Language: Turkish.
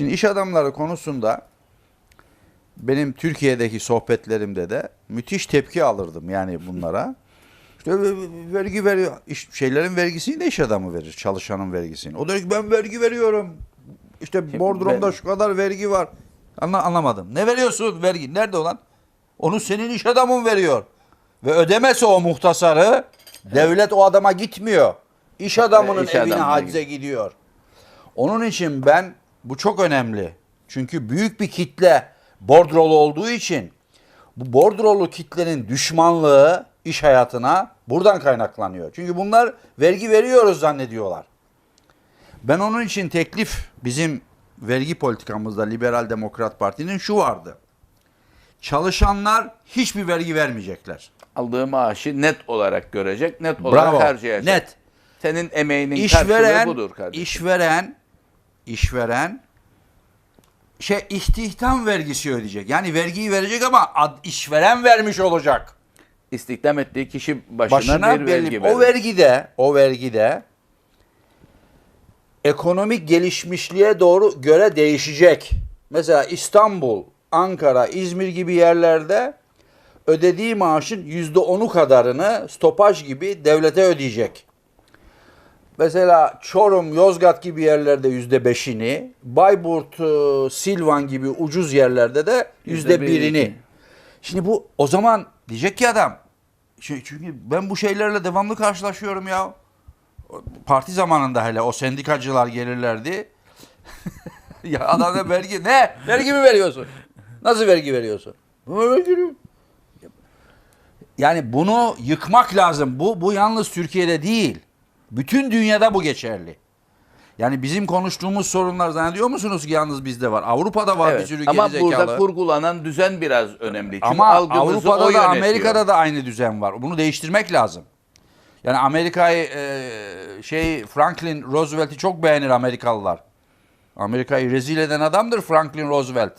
Şimdi iş adamları konusunda benim Türkiye'deki sohbetlerimde de müthiş tepki alırdım yani bunlara. İşte vergi veriyor. İş, şeylerin vergisini de iş adamı verir. Çalışanın vergisini. O diyor ki ben vergi veriyorum. İşte bordromda ben- şu kadar vergi var. Anla, anlamadım. Ne veriyorsun vergi? Nerede olan? Onu senin iş adamın veriyor. Ve ödemese o muhtasarı devlet o adama gitmiyor. İş adamının iş evine adamına hacize gidiyor. Onun için ben bu çok önemli. Çünkü büyük bir kitle bordrolu olduğu için bu bordrolu kitlenin düşmanlığı iş hayatına buradan kaynaklanıyor. Çünkü bunlar vergi veriyoruz zannediyorlar. Ben onun için teklif bizim vergi politikamızda Liberal Demokrat Parti'nin şu vardı. Çalışanlar hiçbir vergi vermeyecekler. Aldığı maaşı net olarak görecek, net olarak Bravo. harcayacak. Net. Senin emeğinin İşveren, karşılığı budur kardeşim. işveren, işveren şey istihdam vergisi ödeyecek. Yani vergiyi verecek ama ad, işveren vermiş olacak. İstihdam ettiği kişi başına, Başına bir belli- vergi verir. o vergide, o vergide ekonomik gelişmişliğe doğru göre değişecek. Mesela İstanbul, Ankara, İzmir gibi yerlerde ödediği maaşın yüzde onu kadarını stopaj gibi devlete ödeyecek. Mesela Çorum, Yozgat gibi yerlerde yüzde beşini, Bayburt, e, Silvan gibi ucuz yerlerde de yüzde birini. Şimdi bu o zaman diyecek ki adam, şey- çünkü ben bu şeylerle devamlı karşılaşıyorum ya. Parti zamanında hele o sendikacılar gelirlerdi. ya adam da vergi ne? Vergi mi veriyorsun? Nasıl vergi veriyorsun? Yani bunu yıkmak lazım. Bu bu yalnız Türkiye'de değil. Bütün dünyada bu geçerli. Yani bizim konuştuğumuz sorunlar zannediyor musunuz ki yalnız bizde var? Avrupa'da var bir Evet. sürü Ama gerizekalı. burada kurgulanan düzen biraz önemli. Çünkü Ama Avrupa'da da yönetiyor. Amerika'da da aynı düzen var. Bunu değiştirmek lazım. Yani Amerika'yı e, şey Franklin Roosevelt'i çok beğenir Amerikalılar. Amerika'yı rezil eden adamdır Franklin Roosevelt.